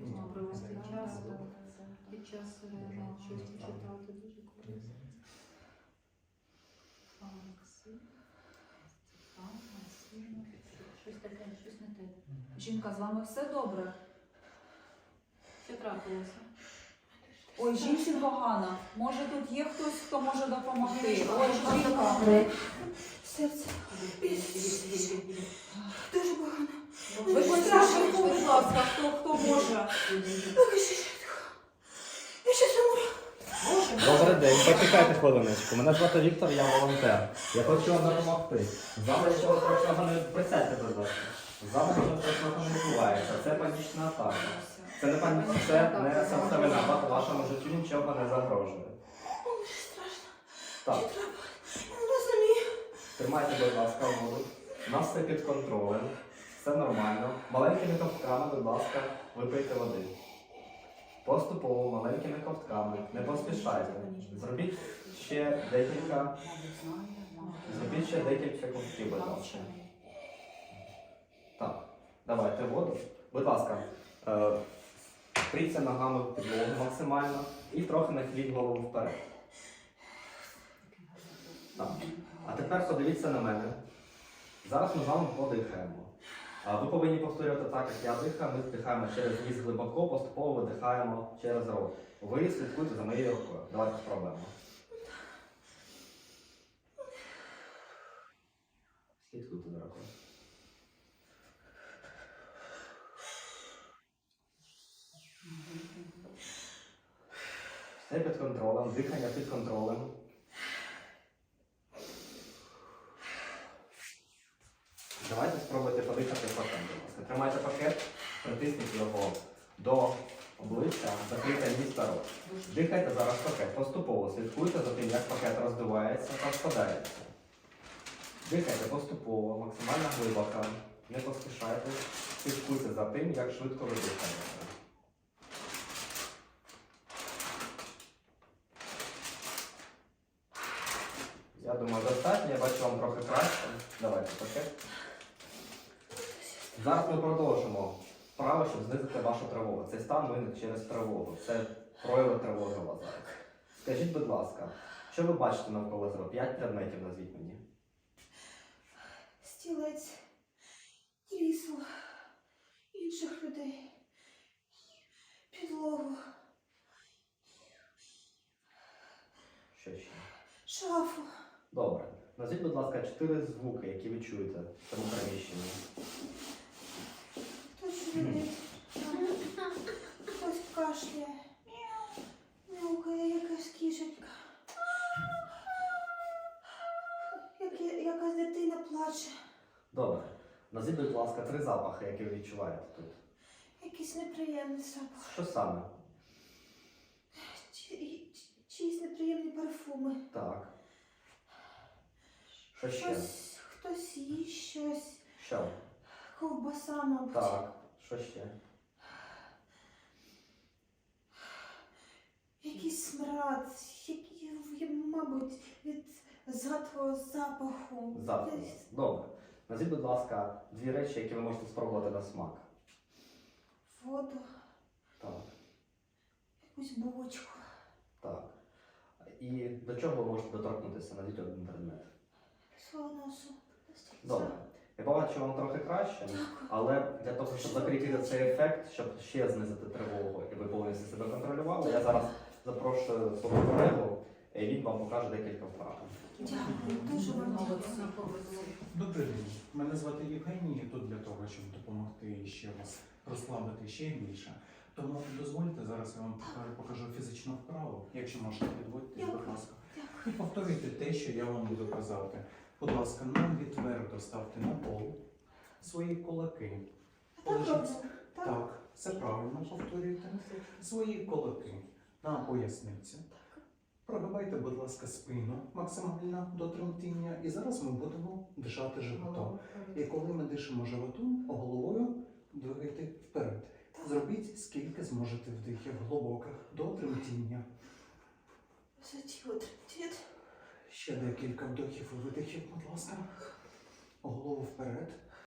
корисно провести час. Під час ну, щось читати дуже корисно. Щось таке, щось не те. Жінка, з вами все добре? Що трапилося? Ой, жінці погано. Може тут є хтось, хто може допомогти? Ой, жінка. Серце дуже погано. Ви будь ласка, хто, хто може? Я ще умру. Добрий день, почекайте хвилиночку. Мене звати Віктор, я волонтер. Я хочу вам допомогти. З вами нічого страшного не присядьте, будь ласка. З вами нічого страшного не відбувається. Це панічна атака. Це не пані... це не серцевий напад, вашому життю нічого не загрожує. Мені страшно. Так, Я не розумію. тримайте, будь ласка, воду. Нас все під контролем. Все нормально. Маленькими ковтками, будь ласка, випийте води. Поступово маленькими ковтками. Не поспішайте. Зробіть ще декілька. Зробіть ще декілька ковтків, будь ласка. Так, давайте воду. Будь ласка, е, пріться ногами в підлогу максимально і трохи нахиліть голову вперед. Так. А тепер подивіться на мене. Зараз ми з вами подихаємо. Ви повинні повторювати так, як я дихаю. Ми вдихаємо через ніс глибоко, поступово видихаємо через рот. Ви слідкуйте за моєю рукою. Давайте спробуємо. Слідкуйте за рукою. Все під контролем, дихання під контролем. Давайте спробуйте подихати пакет, будь ласка. Тримайте пакет, притисніть його до обличчя, закрийте ніс та рот. Дихайте зараз пакет. Поступово слідкуйте за тим, як пакет роздувається та складається. Дихайте поступово, максимально глибоко. Не поспішайте. Слідкуйте за тим, як швидко ви дихаєте. Я думаю, достатньо. Я бачу вам трохи краще. Давайте пакет. Зараз ми продовжимо вправо, щоб знизити вашу тривогу. Цей стан виник через тривогу. Це прояви вас зараз. Скажіть, будь ласка, що ви бачите навколо себе? П'ять предметів назвіть мені. Стілець, крісло, інших людей, підлогу, Що ще? шафу. Добре. Назвіть, будь ласка, чотири звуки, які ви чуєте в цьому приміщенні. Хтось кашляє. Мяукає якась кішечка. Якась дитина плаче. Добре. Назвіть, будь ласка, три запахи, які ви відчуваєте тут. Якийсь неприємний запах. Що саме? Чи- Чиїсь неприємні парфуми. Так. Що ще? Хтось, хтось їсть щось. Що? Ковбаса, мабуть. Так. Що ще? Якийсь смрад, який, мабуть, від затхлого запаху. Завтра. Добре. Назвіть, будь ласка, дві речі, які ви можете спробувати на смак. Воду, Так. якусь бочку. Так. І до чого ви можете доторкнутися? Назвіть один предмет. Свого носу. Добре. Я бачу вам трохи краще, але для того, щоб закрити цей ефект, щоб ще знизити тривогу, і ви повністю себе контролювали, я зараз запрошую свого колегу, і він вам покаже декілька вправ. Дякую, дуже вам дякую. Добрий день. Мене звати Євгеній, я тут для того, щоб допомогти ще вас розслабити ще більше. Тому дозвольте зараз я вам покажу, покажу фізичну вправу. Якщо можете підводьтесь, будь ласка. І повторюйте те, що я вам буду казати. Будь ласка, ноги твердо ставте на пол, свої кулаки. Так. Так, все правильно повторюйте. Свої кулаки на поясниці. Прогибайте, будь ласка, спину максимально до тремтіння. І зараз ми будемо дишати животом. І коли ми дишимо животом, головою двигайте вперед. Зробіть скільки зможете вдихів глибоких до тремтіння. Ще декілька вдохів і видихів, будь ласка. Голову вперед.